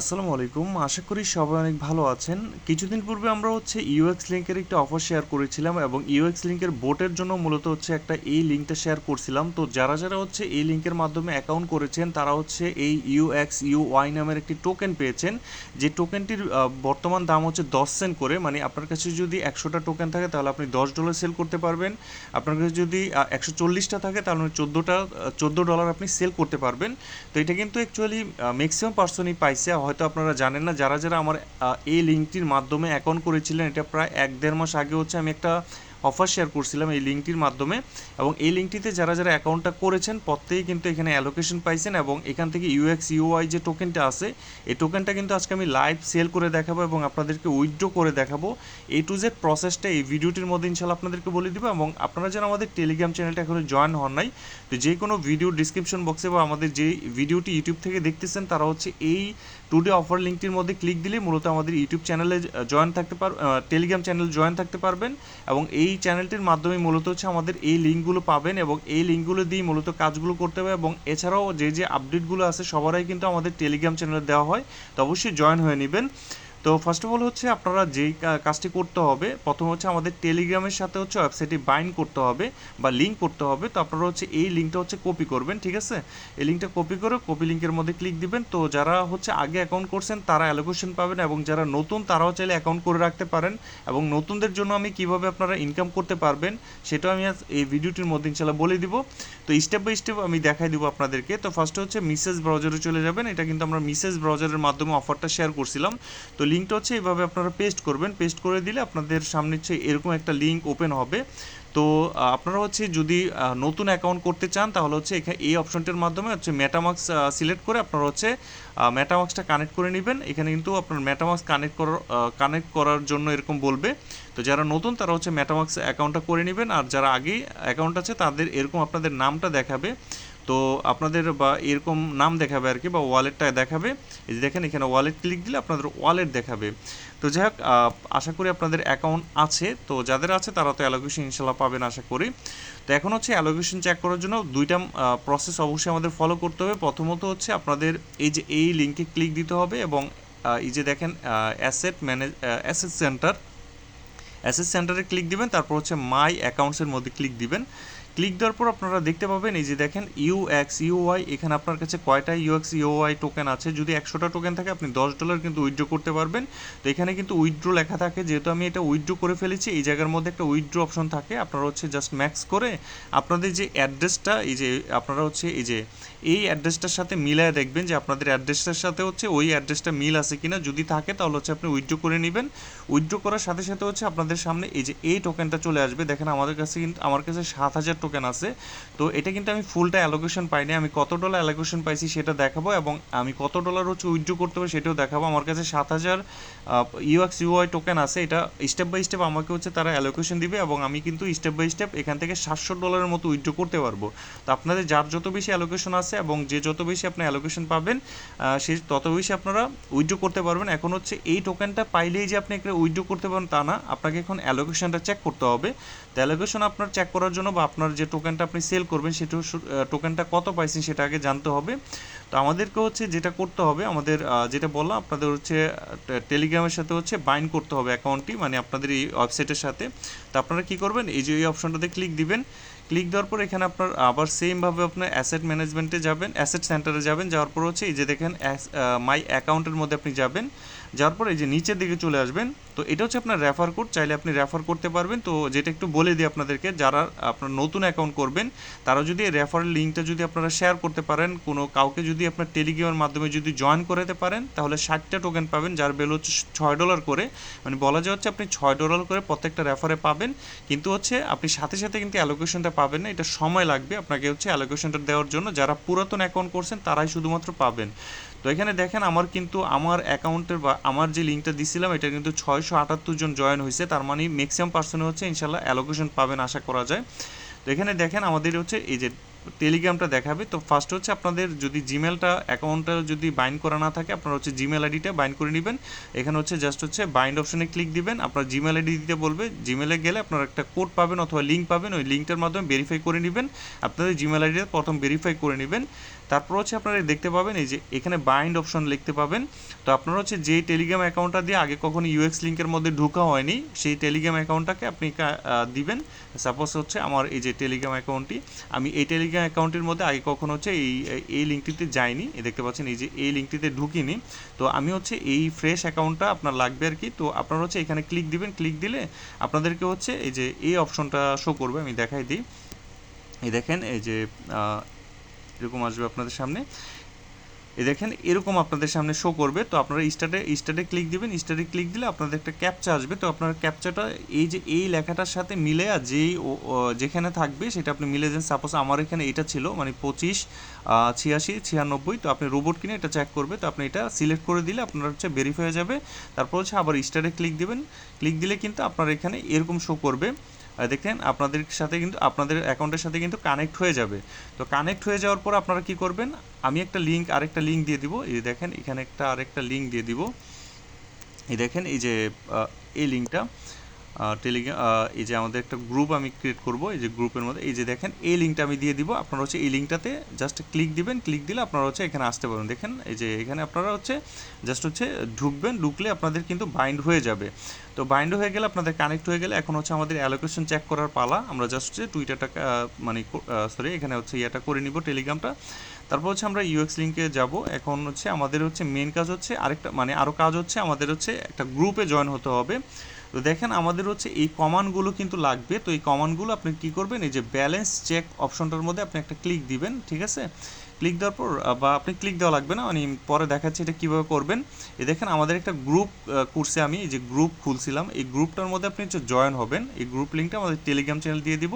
আসসালামু আলাইকুম। আশা করি সবাই অনেক ভালো আছেন। কিছুদিন পূর্বে আমরা হচ্ছে ইউএক্স লিঙ্কের একটা অফার শেয়ার করেছিলাম এবং ইউএক্স লিঙ্কের বোটের জন্য মূলত হচ্ছে একটা এই লিঙ্কটা শেয়ার করছিলাম। তো যারা যারা হচ্ছে এই লিঙ্কের মাধ্যমে অ্যাকাউন্ট করেছেন, তারা হচ্ছে এই ইউএক্স ইউ ওয়াই নামের একটি টোকেন পেয়েছেন। যে টোকেনটির বর্তমান দাম হচ্ছে দশ সেন্ট করে। মানে আপনার কাছে যদি একশোটা টোকেন থাকে, তাহলে আপনি দশ ডলার সেল করতে পারবেন। আপনার কাছে যদি একশো চল্লিশটা থাকে, তাহলে চোদ্দোটা চোদ্দ ডলার আপনি সেল করতে পারবেন। তো এটা কিন্তু অ্যাকচুয়ালি ম্যাক্সিমাম পার্সনই পাইছে। হয়তো আপনারা জানেন না, যারা যারা আমার এই লিঙ্কটির মাধ্যমে অ্যাকাউন্ট করেছিলেন, এটা প্রায় এক দেড় মাস আগে হচ্ছে আমি একটা অফার শেয়ার করছিলাম এই লিঙ্কটির মাধ্যমে এবং এই লিঙ্কটিতে যারা যারা অ্যাকাউন্টটা করেছেন প্রত্যেকেই কিন্তু এখানে অ্যালোকেশন পাইছেন এবং এখান থেকে ইউএক্স ইউআই যে টোকেনটা আছে, এই টোকেনটা কিন্তু আজকে আমি লাইভ সেল করে দেখাবো এবং আপনাদেরকে উইথড্র করে দেখাবো। এ টু জেড প্রসেসটা এই ভিডিওটির মধ্যে ইনশাল্লাহ আপনাদেরকে বলে দিব এবং আপনারা যেন আমাদের টেলিগ্রাম চ্যানেলটা এখনও জয়েন হন নাই, তো যে কোনো ভিডিও ডিসক্রিপশন বক্সে বা আমাদের যে ভিডিওটি ইউটিউব থেকে দেখতেছেন, তারা হচ্ছে এই টুডে অফার লিঙ্কটির মধ্যে ক্লিক দিলে মূলত আমাদের ইউটিউব চ্যানেলে জয়েন থাকতে পার টেলিগ্রাম চ্যানেল জয়েন থাকতে পারবেন এবং এই চ্যানেলটির মাধ্যমে মূলত হচ্ছে আমাদের এই লিঙ্কগুলো পাবেন এবং এই লিঙ্কগুলো দিয়ে মূলত কাজগুলো করতে হবে এবং এছাড়াও যে যে আপডেটগুলো আছে সবারই কিন্তু আমাদের টেলিগ্রাম চ্যানেলে দেওয়া হয়, তো অবশ্যই জয়েন হয়ে নেবেন। তো ফার্স্ট অফ অল হচ্ছে আপনারা যেই কাজটি করতে হবে, প্রথম হচ্ছে আমাদের টেলিগ্রামের সাথে হচ্ছে ওয়েবসাইটটি বাইন্ড করতে হবে বা লিঙ্ক করতে হবে। তো আপনারা হচ্ছে এই লিঙ্কটা হচ্ছে কপি করবেন, ঠিক আছে? এই লিঙ্কটা কপি করে কপি লিঙ্কের মধ্যে ক্লিক দিবেন। তো যারা হচ্ছে আগে অ্যাকাউন্ট করছেন, তারা অ্যালোকেশন পাবেন এবং যারা নতুন, তারাও চাইলে অ্যাকাউন্ট করে রাখতে পারেন এবং নতুনদের জন্য আমি কীভাবে আপনারা ইনকাম করতে পারবেন, সেটাও আমি এই ভিডিওটির মধ্যে ইনশাল্লাহ বলে দিব। তো স্টেপ বাই স্টেপ আমি দেখাই দিব আপনাদেরকে। তো ফার্স্ট হচ্ছে মিসেস ব্রাউজারে চলে যাবেন। এটা কিন্তু আমরা মিসেস ব্রাউজারের মাধ্যমে অফারটা শেয়ার করছিলাম। তো লিঙ্কটা হচ্ছে এইভাবে আপনারা পেস্ট করবেন। পেস্ট করে দিলে আপনাদের সামনে হচ্ছে এরকম একটা লিঙ্ক ওপেন হবে। তো আপনারা হচ্ছে যদি নতুন অ্যাকাউন্ট করতে চান, তাহলে হচ্ছে এখানে এই অপশনটির মাধ্যমে হচ্ছে মেটামাক্স সিলেক্ট করে আপনারা হচ্ছে মেটামাক্সটা কানেক্ট করে নেবেন। এখানে কিন্তু আপনার মেটামাক্স কানেক্ট করার কানেক্ট করার জন্য এরকম বলবে। তো যারা নতুন, তারা হচ্ছে মেটামাক্স অ্যাকাউন্টটা করে নেবেন। আর যারা আগেই অ্যাকাউন্ট আছে, তাদের এরকম আপনাদের নামটা দেখাবে। তো আপনাদের বা এরকম নাম দেখাবে আর কি বা ওয়ালেটটা দেখাবে। এই যে দেখেন, এখানে ওয়ালেট ক্লিক দিলে আপনাদের ওয়ালেট দেখাবে। তো যাই হোক আশা করি আপনাদের অ্যাকাউন্ট আছে। তো যাদের আছে, তারা তো অ্যালোকেশন ইনশাল্লাহ পাবেন আশা করি। তো এখন হচ্ছে অ্যালোকেশন চেক করার জন্য দুইটা প্রসেস অবশ্যই আমাদের ফলো করতে হবে। প্রথমত হচ্ছে আপনাদের এই যে এই লিঙ্কে ক্লিক দিতে হবে এবং এই যে দেখেন অ্যাসেট ম্যানেজ অ্যাসেট সেন্টার অ্যাসেস সেন্টারে ক্লিক দিবেন। তারপর হচ্ছে মাই অ্যাকাউন্টসের মধ্যে ক্লিক দিবেন। ক্লিক দেওয়ার পর আপনারা দেখতে পাবেন, এই যে দেখেন ইউ ইউএক্স ইউওয়াই এখানে আপনার কাছে কয়টা ইউ ইউএক্স ইউওয়াই টোকেন আছে। যদি একশোটা টোকেন থাকে, আপনি দশ ডলার কিন্তু উইথড্র করতে পারবেন। তো এখানে কিন্তু উইথড্র লেখা থাকে, যেহেতু আমি এটা উইথড্র করে ফেলেছি, এই জায়গার মধ্যে একটা উইথড্র অপশন থাকে। আপনারা হচ্ছে জাস্ট ম্যাক্স করে আপনাদের যে অ্যাড্রেসটা, এই যে আপনারা হচ্ছে, এই যে এই অ্যাড্রেসটার সাথে মিলায় দেখবেন যে আপনাদের অ্যাড্রেসটার সাথে হচ্ছে ওই অ্যাড্রেসটা মিল আছে কিনা। যদি থাকে, তাহলে হচ্ছে আপনি উইথড্র করে নেবেন। উইথড্র করার সাথে সাথে হচ্ছে আপনাদের সামনে এই যে এই টোকেনটা চলে আসবে। দেখেন, আমাদের কাছে কিন্তু, আমার কাছে সাত হাজার টোকেন আছে। তো এটা কিন্তু আমি ফুলটা অ্যালোকেশন পাইনি। আমি কত ডলার অ্যালোকেশন পাইছি সেটা দেখাবো এবং আমি কত ডলার হচ্ছে উইথড্র করতে হবে সেটাও দেখাবো। আমার কাছে সাত হাজার ইউএক্স ইউআই টোকেন আছে। এটা স্টেপ বাই স্টেপ আমাকে হচ্ছে তারা অ্যালোকেশন দিবে এবং আমি কিন্তু স্টেপ বাই স্টেপ এখান থেকে সাতশো ডলারের মতো উইথড্র করতে পারব। তো আপনাদের যার যত বেশি অ্যালোকেশন আছে এবং যে যত বেশি আপনি অ্যালোকেশন পাবেন সে তত বেশি আপনারা উইথড্র করতে পারবেন। এখন হচ্ছে এই টোকেনটা পাইলেই যে আপনি একটা উইথড্র করতে পারেন তা না। আপনাকে এখন অ্যালোকেশনটা চেক করতে হবে। তো অ্যালোকেশন আপনার চেক করার জন্য বা আপনার যে টোকেনটা আপনি সেল করবেন সেটা টোকেনটা কত পাইছেন সেটা আগে জানতে হবে। তো আমাদেরকে হচ্ছে যেটা করতে হবে, আমাদের যেটা বললাম, আপনাদের হচ্ছে টেলিগ্রামের সাথে হচ্ছে বাইন্ড করতে হবে অ্যাকাউন্টটি মানে আপনাদের এই ওয়েবসাইটের সাথে। তো আপনারা কি করবেন, এই যে এই অপশনটাতে ক্লিক দিবেন। ক্লিক দেওয়ার পর এখানে আপনার আবার সেমভাবে আপনার অ্যাসেট ম্যানেজমেন্টে যাবেন অ্যাসেট সেন্টারে যাবেন, যাওয়ার পর হচ্ছে এই যে দেখেন মাই অ্যাকাউন্টের মধ্যে আপনি যাবেন। যাওয়ার পর এই যে নিচের দিকে চলে আসবেন, তো এটা হচ্ছে আপনার রেফার কোড চাইলে আপনি রেফার করতে পারবেন। তো যেটা একটু বলে দিই আপনাদেরকে, যারা আপনার নতুন অ্যাকাউন্ট করবেন, তারা যদি রেফার লিঙ্কটা যদি আপনারা শেয়ার করতে পারেন, কোনো কাউকে যদি আপনার টেলিগ্রামের মাধ্যমে যদি জয়েন করাতে পারেন, তাহলে ষাটটা টোকেন পাবেন, যার বেল হচ্ছে ছয় ডলার করে। মানে বলা যায় হচ্ছে আপনি ছয় ডলার করে প্রত্যেকটা রেফারে পাবেন। কিন্তু হচ্ছে আপনি সাথে সাথে কিন্তু অ্যালোকেশনটা পাবেন না, এটা সময় লাগবে আপনাকে হচ্ছে অ্যালোকেশনটা দেওয়ার জন্য। যারা পুরাতন অ্যাকাউন্ট করছেন, তারাই শুধুমাত্র পাবেন। তো এখানে দেখেন আমার কিন্তু আমার অ্যাকাউন্টের বা আমার যে লিঙ্কটা দিছিলাম, এটা কিন্তু ছয়শো আটাত্তর জন জয়েন হয়েছে তার মানে ম্যাক্সিমাম পার্সনে হচ্ছে ইনশাল্লাহ অ্যালোকেশন পাবেন আশা করা যায়। তো এখানে দেখেন আমাদের হচ্ছে এই যে টেলিগ্রামটা দেখাবে। তো ফার্স্ট হচ্ছে আপনাদের যদি জিমেলটা অ্যাকাউন্টটা যদি বাইন্ড করা না থাকে, আপনারা হচ্ছে জিমেল আইডিটা বাইন্ড করে নেবেন। এখানে হচ্ছে জাস্ট হচ্ছে বাইন্ড অপশনে ক্লিক দিবেন। আপনার জিমেল আইডি দিতে বলবে। জিমেলে গেলে আপনারা একটা কোড পাবেন অথবা লিঙ্ক পাবেন। ওই লিঙ্কটার মাধ্যমে ভেরিফাই করে নেবেন। আপনাদের জিমেল আইডিটা প্রথম ভেরিফাই করে নেবেন। তারপর হচ্ছে আপনারা দেখতে পাবেন, এই যে এখানে বাইন্ড অপশন লিখতে পাবেন। তো আপনারা হচ্ছে যে টেলিগ্রাম অ্যাকাউন্টটা দিয়ে আগে কখনো ইউএক্স লিঙ্কের মধ্যে ঢোকা হয়নি, সেই টেলিগ্রাম অ্যাকাউন্টটাকে আপনি দিবেন। সাপোজ হচ্ছে আমার এই যে টেলিগ্রাম অ্যাকাউন্টটি আমি এই টেলিগ্রাম অ্যাকাউন্টের মধ্যে আগে কখনো হচ্ছে এই এই লিঙ্কটিতে যাইনি। দেখতে পাচ্ছেন, এই যে এই লিঙ্কটিতে ঢুকিনি। তো আমি হচ্ছে এই ফ্রেশ অ্যাকাউন্টটা আপনার লাগবে আর কি। তো আপনারা হচ্ছে এখানে ক্লিক দিবেন। ক্লিক দিলে আপনাদেরকে হচ্ছে এই যে এই অপশনটা শো করবে, আমি দেখাই দিই। এই দেখেন, এই যে এরকম আসবে আপনাদের সামনে। এ দেখেন, এরকম আপনাদের সামনে শো করবে। তো আপনারা স্টার্টে স্টার্টে ক্লিক দিবেন। স্টার্টে ক্লিক দিলে আপনাদের একটা ক্যাপচা আসবে। তো আপনার ক্যাপচাটা এই যে, এই লেখাটার সাথে মিলে আর যেই যেখানে থাকবে সেটা আপনি মিলে দেন। সাপোজ আমার এখানে এটা ছিল মানে পঁচিশ ছিয়াশি, ছিয়ানব্বই, তো আপনি রোবট কিনে এটা চেক করবে। তো আপনি এটা সিলেক্ট করে দিলে আপনার হচ্ছে ভেরিফাই হয়ে যাবে। তারপর হচ্ছে আবার স্টারে ক্লিক দিবেন। ক্লিক দিলে কিন্তু আপনার এখানে এরকম শো করবে। দেখেন আপনাদের সাথে কিন্তু, আপনাদের অ্যাকাউন্টের সাথে কিন্তু কানেক্ট হয়ে যাবে। তো কানেক্ট হয়ে যাওয়ার পর আপনারা কি করবেন? আমি একটা লিঙ্ক আরেকটা লিঙ্ক দিয়ে দিব। এই দেখেন, এখানে একটা আরেকটা লিঙ্ক দিয়ে দিব। এই দেখেন, এই যে এই লিঙ্কটা টেলিগ্রাম এই যে আমাদের একটা গ্রুপ আমি ক্রিয়েট করব, এই যে গ্রুপের মধ্যে, এই যে দেখেন, এই লিঙ্কটা আমি দিয়ে দিব। আপনারা হচ্ছে এই লিঙ্কটাতে জাস্ট ক্লিক দিবেন ক্লিক দিলে আপনারা হচ্ছে এখানে আসতে পারবেন। দেখেন, এই যে এখানে আপনারা হচ্ছে জাস্ট হচ্ছে ঢুকবেন, ঢুকলে আপনাদের কিন্তু বাইন্ড হয়ে যাবে। তো বাইন্ড হয়ে গেলে আপনাদের কানেক্ট হয়ে গেলে এখন হচ্ছে আমাদের অ্যালোকেশন চেক করার পালা। আমরা জাস্ট হচ্ছে টুইটারটা মানে সরি এখানে হচ্ছে ইয়েটা করে নিব টেলিগ্রামটা তারপর হচ্ছে আমরা ইউএক্স লিঙ্কে যাব। এখন হচ্ছে আমাদের হচ্ছে মেন কাজ হচ্ছে আরেকটা মানে আরও কাজ হচ্ছে আমাদের হচ্ছে একটা গ্রুপে জয়েন হতে হবে। তো দেখেন আমাদের হচ্ছে এই কমানগুলো কিন্তু লাগবে। তো এই কমানগুলো আপনি কি করবেন? এই যে ব্যালেন্স চেক অপশনটার মধ্যে আপনি একটা ক্লিক দিবেন, ঠিক আছে? ক্লিক দেওয়ার পর বা আপনি ক্লিক দেওয়া লাগবে না, আমি পরে দেখাচ্ছি এটা কীভাবে করবেন। এ দেখেন, আমাদের একটা গ্রুপ কোর্সে আমি যে গ্রুপ খুলছিলাম, এই গ্রুপটার মধ্যে আপনি হচ্ছে জয়েন হবেন। এই গ্রুপ লিঙ্কটা আমাদের টেলিগ্রাম চ্যানেল দিয়ে দিব।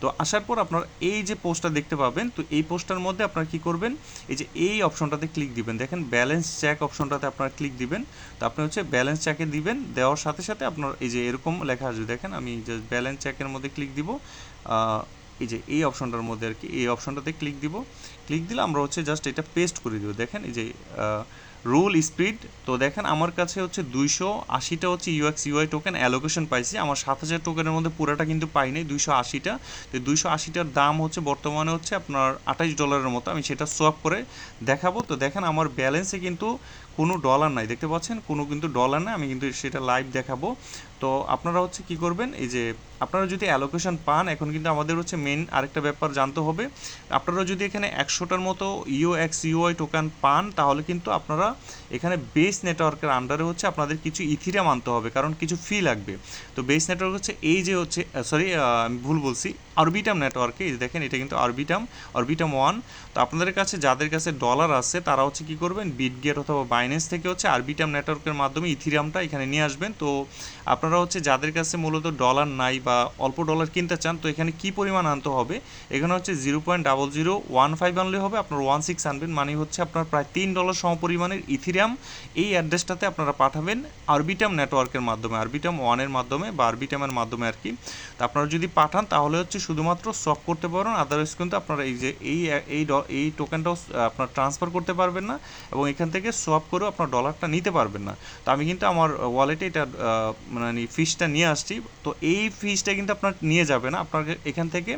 তো আসার পর আপনার এই যে পোস্টটা দেখতে পাবেন, তো এই পোস্টটার মধ্যে আপনার কি করবেন, এই যে এই অপশনটাতে ক্লিক দিবেন। দেখেন ব্যালেন্স চেক অপশনটাতে আপনারা ক্লিক দিবেন। তো আপনি হচ্ছে ব্যালেন্স চেকে দিবেন, দেওয়ার সাথে সাথে আপনার এই যে এরকম লেখা আসবে। দেখেন, আমি যে ব্যালেন্স চেকের মধ্যে ক্লিক দিব। এই যে এই অপশনটার মধ্যে আর কি, এই অপশনটাতে ক্লিক দিব। ক্লিক দিলে আমরা হচ্ছে জাস্ট এটা পেস্ট করে দিব। দেখেন এই যে রুল স্পিড, তো দেখেন আমার কাছে হচ্ছে দুইশো আশিটা হচ্ছে ইউএক্স ইউআই টোকেন অ্যালোকেশন পাইছি। আমার সাত হাজার টোকেনের মধ্যে পুরোটা কিন্তু পাই নাই, দুইশো আশিটা। তো দুইশো আশিটার দাম হচ্ছে বর্তমানে হচ্ছে আপনার আঠাইশ ডলারের মতো। আমি সেটা সোয়াপ করে দেখাবো। তো দেখেন আমার ব্যালেন্সে কিন্তু কোনো ডলার নাই। দেখতে পাচ্ছেন? কোনো কিন্তু ডলার নাই আমি কিন্তু সেটা লাইভ দেখাবো। তো আপনারা হচ্ছে কি করবেন? এই যে আপনারা যদি অ্যালোকেশন পান, এখন কিন্তু আমাদের হচ্ছে মেন আরেকটা ব্যাপার জানতে হবে। আপনারা যদি এখানে একশোটার মতো ইও এক্স ইউআই টোকেন পান, তাহলে কিন্তু আপনারা এখানে বেস নেটওয়ার্কের আন্ডারে হচ্ছে আপনাদের কিছু ইথিরিয়াম আনতে হবে, কারণ কিছু ফি লাগবে। তো বেস নেটওয়ার্ক হচ্ছে এই যে হচ্ছে সরি আমি ভুল বলছি অরবিটাম নেটওয়ার্কে দেখেন, এটা কিন্তু অরবিটাম অরবিটাম ওয়ান তো আপনাদের কাছে, যাদের কাছে ডলার আছে, তারা হচ্ছে কি করবেন? বিটগেট অথবা বাইন্যান্স থেকে হচ্ছে আরবিটাম নেটওয়ার্কের মাধ্যমে ইথিরিয়ামটা এখানে নিয়ে আসবেন। তো আপনারা হচ্ছে যাদের কাছে মূলত ডলার নাই বা অল্প ডলার কিনতে চান, তো এখানে কি পরিমাণ আনতে হবে? এখানে হচ্ছে zero point double zero one five আনলে হবে, আপনার ওয়ান সিক্স আনবেন। মানে হচ্ছে আপনার প্রায় তিন ডলার সম পরিমাণের ইথিরিয়াম এই অ্যাড্রেসটাতে আপনারা পাঠাবেন আরবিটাম নেটওয়ার্কের মাধ্যমে আরবিটাম ওয়ানের মাধ্যমে বা আরবিটামের মাধ্যমে আর কি। তো আপনারা যদি পাঠান, তাহলে হচ্ছে শুধুমাত্র সফ করতে পারেন আদারওয়াইজ কিন্তু আপনারা এই যে, এই এই এই টোকেনটাও আপনার ট্রান্সফার করতে পারবেন না এবং এখান থেকে সোয়াপ করেও আপনার ডলারটা নিতে পারবেন না। তো আমি কিন্তু আমার ওয়ালেটে এটা মানে ফিসটা নিয়ে আসছি। তো এই ফিসটা কিন্তু আপনার নিয়ে যাবে না। আপনার এখান থেকে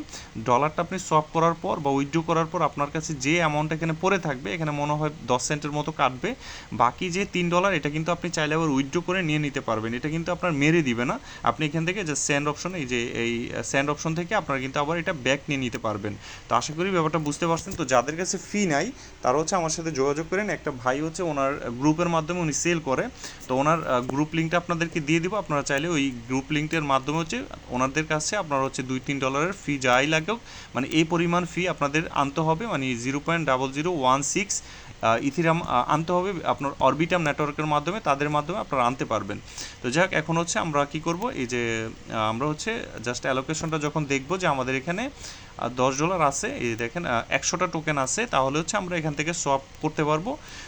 ডলারটা আপনি সোয়াপ করার পর বা উইথড্র করার পর আপনার কাছে যে অ্যামাউন্ট এখানে পড়ে থাকবে, এখানে মনে হয় দশ সেন্টের মতো কাটবে। বাকি যে তিন ডলার এটা কিন্তু আপনি চাইলে আবার উইথড্র করে নিয়ে নিতে পারবেন। এটা কিন্তু আপনার মেরে দিবে না। আপনি এখান থেকে যে স্যান্ড অপশন এই যে, এই স্যান্ড অপশন থেকে আপনারা কিন্তু আবার এটা ব্যাক নিয়ে নিতে পারবেন। তো আশা করি ব্যাপারটা বুঝতে পারছেন। তো যাদের কাছে ফি নাই, তারা হচ্ছে আমার সাথে যোগাযোগ করেন। একটা ভাই হচ্ছে ওনার গ্রুপের মাধ্যমে উনি সেল করে। তো ওনার গ্রুপ লিঙ্কটা আপনাদেরকে দিয়ে দিব। আপনারা চাইলে ওই গ্রুপ লিঙ্কের মাধ্যমে হচ্ছে ওনাদের কাছে আপনারা হচ্ছে দুই তিন ডলারের ফি যাই লাগুক। মানে এই পরিমাণ ফি আপনাদের আনতে হবে। মানে zero point double zero one six Ethereum আনতে হবে। আপনার অরবিটাম নেটওয়ার্কের মাধ্যমে, তাদের মাধ্যমে আপনারা আনতে পারবেন। তো যাক এখন হচ্ছে আমরা কি করব? এই যে আমরা হচ্ছে জাস্ট অ্যালোকেশনটা যখন দেখব যে আমাদের এখানে দশ ডলার আছে, এই দেখেন একশোটা টোকেন আছে, তাহলে হচ্ছে আমরা এখান থেকে সোয়াপ করতে পারব।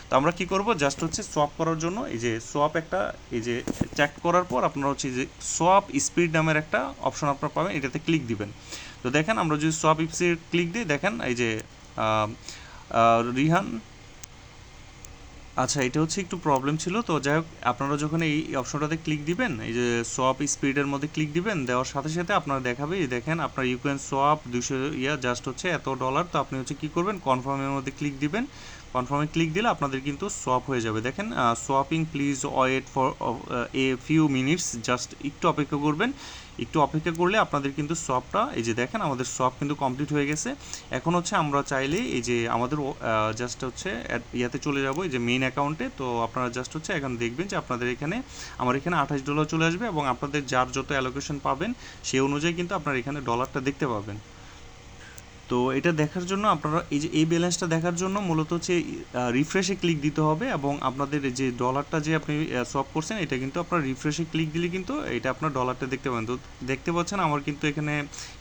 তো আমরা কি করব? জাস্ট হচ্ছে সোয়াপ করার জন্য, এই যে সোয়াপ একটা, এই যে চেক করার পর আপনারা হচ্ছে যে সোয়াপ স্পিড নামের একটা অপশন আপনারা পাবেন, এটাতে ক্লিক দিবেন। তো দেখেন, আমরা যদি সোয়াপ স্পিড ক্লিক দিই, দেখেন, এই যে রিহান আচ্ছা এটা হচ্ছে একটু প্রবলেম ছিল। তো যাই হোক, আপনারা যখন এই অপশনটাতে ক্লিক দিবেন, এই যে সোয়াপ স্পিডের মধ্যে ক্লিক দিবেন, দেওয়ার সাথে সাথে আপনারা দেখাবে দেখেন আপনার ইউক্রেন সোয়াপ দুশো ইয়া জাস্ট হচ্ছে এত ডলার তো আপনি হচ্ছে কী করবেন কনফার্মের মধ্যে ক্লিক দিবেন। কনফার্মে ক্লিক দিলে আপনাদের কিন্তু সোয়াপ হয়ে যাবে। দেখেন swapping please wait for a few minutes just একটু অপেক্ষা করবেন। একটু অপেক্ষা করলে আপনাদের কিন্তু সবটা, এই যে দেখেন আমাদের সব কিন্তু কমপ্লিট হয়ে গেছে। এখন হচ্ছে আমরা চাইলে এই যে আমাদের জাস্ট হচ্ছে ইয়াতে চলে যাব, এই যে মেইন অ্যাকাউন্টে তো আপনারা জাস্ট হচ্ছে এখন দেখবেন যে আপনাদের এখানে, আমার এখানে আঠাশ ডলার চলে আসবে এবং আপনাদের যার যত অ্যালোকেশন পাবেন, সেই অনুযায়ী কিন্তু আপনারা এখানে ডলারটা দেখতে পাবেন। তো এটা দেখার জন্য আপনারা এই যে, এই ব্যালেন্সটা দেখার জন্য মূলত হচ্ছে রিফ্রেশে ক্লিক দিতে হবে এবং আপনাদের যে ডলারটা যে আপনি সব করছেন, এটা কিন্তু আপনার রিফ্রেশে ক্লিক দিলে কিন্তু এটা আপনার ডলারটা দেখতে পাবেন। তো দেখতে পাচ্ছেন আমার কিন্তু এখানে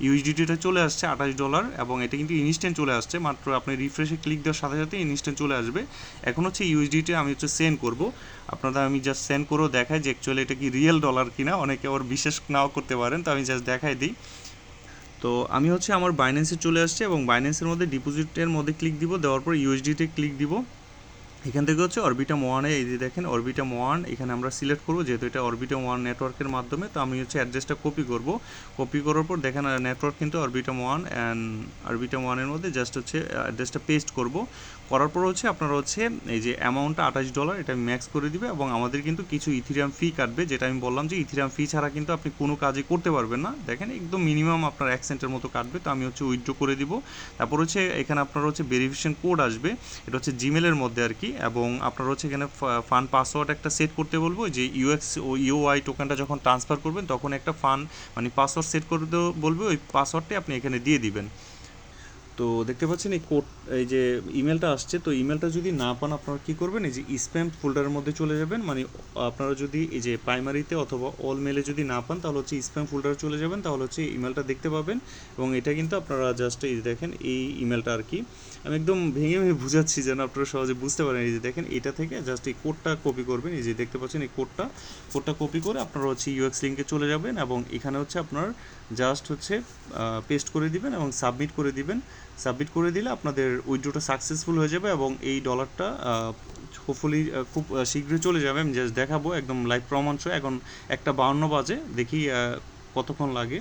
ইউএসডিটিটা চলে আসছে আঠাশ ডলার এবং এটা কিন্তু ইনস্ট্যান্ট চলে আসছে, মাত্র আপনি রিফ্রেশে ক্লিক দেওয়ার সাথে সাথে ইনস্ট্যান্ট চলে আসবে। এখন হচ্ছে ইউএসডিটি আমি হচ্ছে সেন্ড করব। আপনাদের আমি জাস্ট সেন্ড করেও দেখাই যে অ্যাকচুয়ালি এটা কি রিয়েল ডলার কিনা, অনেকে আবার বিশ্বাস নাও করতে পারেন, তো আমি জাস্ট দেখাই দিই। তো আমি হচ্ছে আমার বাইন্যান্সে চলে আসছে এবং বাইন্যান্সের মধ্যে ডিপোজিটের মধ্যে ক্লিক দিব, দেওয়ার পর ইউএসডিতে ক্লিক দিব। এখান থেকে হচ্ছে অরবিটাম ওয়ানে এই যে দেখেন অরবিটাম ওয়ান এখানে আমরা সিলেক্ট করব, যেহেতু এটা অরবিটাম ওয়ান নেটওয়ার্কের মাধ্যমে, তো আমি হচ্ছে অ্যাড্রেসটা কপি করব। কপি করার পর দেখেন নেটওয়ার্ক কিন্তু অরবিটাম ওয়ান অ্যান্ড অরবিটাম ওয়ানের মধ্যে জাস্ট হচ্ছে অ্যাড্রেসটা পেস্ট করব। করার পর হচ্ছে আপনারা হচ্ছে এই যে অ্যামাউন্টটা আঠাশ ডলার এটা ম্যাক্স করে দিবে এবং আমাদের কিন্তু কিছু ইথিরিয়াম ফি কাটবে, যেটা আমি বললাম যে ইথিরিয়াম ফি ছাড়া কিন্তু আপনি কোনো কাজই করতে পারবেন না। দেখেন একদম মিনিমাম আপনার এক সেন্টের মতো কাটবে, তো আমি হচ্ছে উইথড্র করে দিব। তারপর হচ্ছে এখানে আপনার হচ্ছে ভেরিফিকেশন কোড আসবে, এটা হচ্ছে জিমেলের মধ্যে আর কি এবং আপনার হচ্ছে এখানে ফান্ড পাসওয়ার্ড একটা সেট করতে বলব যে ইউএক্স ও ইউআই টোকেনটা যখন ট্রান্সফার করবেন, তখন একটা ফান্ড মানে পাসওয়ার্ড সেট করতে বলবে, ওই পাসওয়ার্ডটি আপনি এখানে দিয়ে দিবেন। তো দেখতে পাচ্ছেন এই কোড, এই যে ইমেলটা আসছে, তো ইমেলটা যদি না পান আপনারা কী করবেন? এই যে স্প্যাম ফোল্ডারের মধ্যে চলে যাবেন মানে আপনারা যদি এই যে প্রাইমারিতে অথবা অল মেলে যদি না পান, তাহলে হচ্ছে স্প্যাম ফোল্ডারে চলে যাবেন, তাহলে হচ্ছে ইমেলটা দেখতে পাবেন এবং এটা কিন্তু আপনারা জাস্ট এই দেখেন, এই ইমেলটা আর কি। আমি একদম ভেঙে ভেঙে বুঝাচ্ছি যেন আপনারা সহজে বুঝতে পারেন। এই যে দেখেন, এটা থেকে জাস্ট এই কোডটা কপি করবেন। এই যে দেখতে পাচ্ছেন এই কোডটা কোডটা কপি করে আপনারা হচ্ছে ইউএক্স লিঙ্কে চলে যাবেন এবং এখানে হচ্ছে আপনার জাস্ট হচ্ছে পেস্ট করে দিবেন এবং সাবমিট করে দিবেন। সাবমিট করে দিলে আপনাদের উইড্রোটা সাকসেসফুল হয়ে যাবে এবং এই ডলারটা হোপফুলি খুব শীঘ্রই চলে যাবে। আমি জাস্ট দেখাবো একদম লাইভ প্রমাণ সহ এখন একটা বাউন্ন বাজে। দেখি কতক্ষণ লাগে।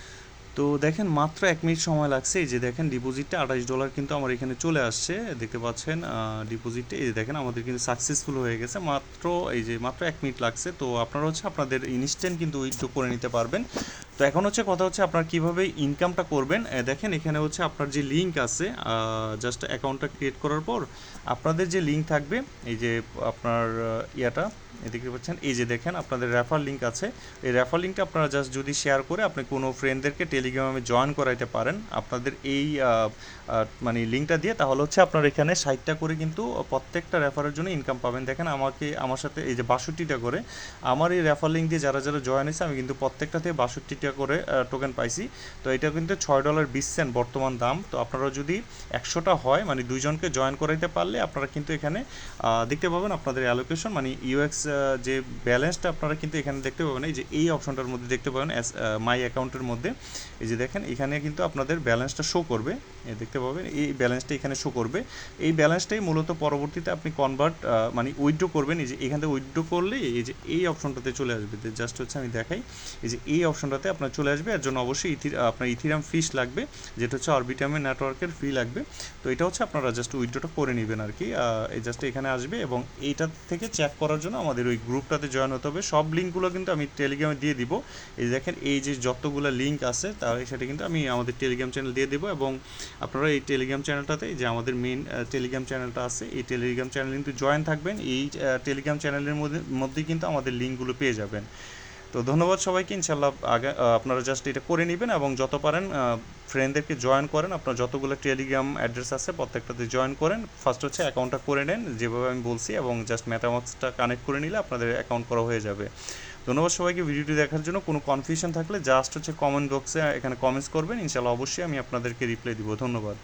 তো দেখেন, মাত্র এক মিনিট সময় লাগছে। এই যে দেখেন, ডিপোজিটটা আঠাশ ডলার কিন্তু আমার এখানে চলে আসছে। দেখতে পাচ্ছেন ডিপোজিটটা, এই যে দেখেন, আমাদের কিন্তু সাকসেসফুল হয়ে গেছে। মাত্র, এই যে মাত্র এক মিনিট লাগছে। তো আপনারা হচ্ছে আপনাদের ইনস্ট্যান্ট কিন্তু উইথড্র করে নিতে পারবেন। তো এখন হচ্ছে কথা হচ্ছে আপনার কীভাবে ইনকামটা করবেন। দেখেন এখানে হচ্ছে আপনার যে লিঙ্ক আছে জাস্ট অ্যাকাউন্টটা ক্রিয়েট করার পর আপনাদের যে লিঙ্ক থাকবে, এই যে আপনার ইয়াটা দেখতে পাচ্ছেন, এই যে দেখেন আপনাদের রেফার লিঙ্ক আছে। এই রেফার লিঙ্কটা আপনারা জাস্ট যদি শেয়ার করে আপনি কোনো ফ্রেন্ডদেরকে টেলিগ্রামে জয়েন করাইতে পারেন, আপনাদের এই মানে লিঙ্কটা দিয়ে, তাহলে হচ্ছে আপনার এখানে ষাটটা করে কিন্তু প্রত্যেকটা রেফারের জন্য ইনকাম পাবেন। দেখেন আমাকে, আমার সাথে এই যে বাষট্টিটা করে, আমার এই রেফার লিঙ্ক দিয়ে যারা যারা জয়েন হয়েছে, আমি কিন্তু প্রত্যেকটাতে বাষট্টিটা করে টোকেন পাইছি। তো এটা কিন্তু ছয় ডলার বিশ সেন্ট বর্তমান দাম। তো আপনারা যদি একশোটা হয় মানে দুইজনকে জয়েন করাইতে পারলে আপনারা কিন্তু এখানে দেখতে পাবেন আপনাদের অ্যালোকেশন মানে ইউএক্স যে ব্যালেন্সটা আপনারা কিন্তু এখানে দেখতে পাবেন। এই যে এই অপশনটার মধ্যে দেখতে পাবেন মাই অ্যাকাউন্টের মধ্যে। এই যে দেখেন, এখানে কিন্তু আপনাদের ব্যালেন্সটা শো করবে। দেখতে পাবেন, এই ব্যালেন্সটা এখানে শো করবে। এই ব্যালেন্সটাই মূলত পরবর্তীতে আপনি কনভার্ট মানে উইথড্র করবেন। এই যে এখান থেকে উইথড্র করলে এই যে এই অপশনটাতে চলে আসবে। জাস্ট হচ্ছে আমি দেখাই, এই যে এই অপশনটাতে আপনার চলে আসবে। এর জন্য অবশ্যই ইথি, আপনার ইথিরাম ফিস লাগবে, যেটা হচ্ছে অরবিটামের নেটওয়ার্কের ফি লাগবে। তো এটা হচ্ছে আপনারা জাস্ট উইথড্রটা করে নেবেন আর কি এই জাস্ট এখানে আসবে এবং এইটা থেকে চেক করার জন্য আমাদের ওই গ্রুপটাতে জয়েন হতে হবে। সব লিঙ্কগুলো কিন্তু আমি টেলিগ্রামে দিয়ে দিব। এই দেখেন, এই যে যতগুলো লিঙ্ক আছে, তাহলে সেটা কিন্তু আমি আমাদের টেলিগ্রাম চ্যানেল দিয়ে দেবো এবং আপনারা এই টেলিগ্রাম চ্যানেলটাতে যে আমাদের মেন টেলিগ্রাম চ্যানেলটা আছে, এই টেলিগ্রাম চ্যানেল কিন্তু জয়েন থাকবেন। এই টেলিগ্রাম চ্যানেলের মধ্যে মধ্যেই কিন্তু আমাদের লিঙ্কগুলো পেয়ে যাবেন। তো ধন্যবাদ সবাইকে। ইনশাল্লাহ আগে আপনারা জাস্ট এটা করে নেবেন এবং যত পারেন ফ্রেন্ডদেরকে জয়েন করেন। আপনার যতগুলো টেলিগ্রাম অ্যাড্রেস আছে, প্রত্যেকটাতে জয়েন করেন। ফার্স্ট হচ্ছে অ্যাকাউন্টটা করে নেন, যেভাবে আমি বলছি, এবং জাস্ট মেটামাক্সটা কানেক্ট করে নিলে আপনাদের অ্যাকাউন্ট করা হয়ে যাবে। ধন্যবাদ সবাইকে ভিডিওটি দেখার জন্য। কোনো কনফিউশন থাকলে জাস্ট হচ্ছে কমেন্ট বক্সে এখানে কমেন্টস করবেন। ইনশাল্লাহ অবশ্যই আমি আপনাদেরকে রিপ্লাই দিব। ধন্যবাদ।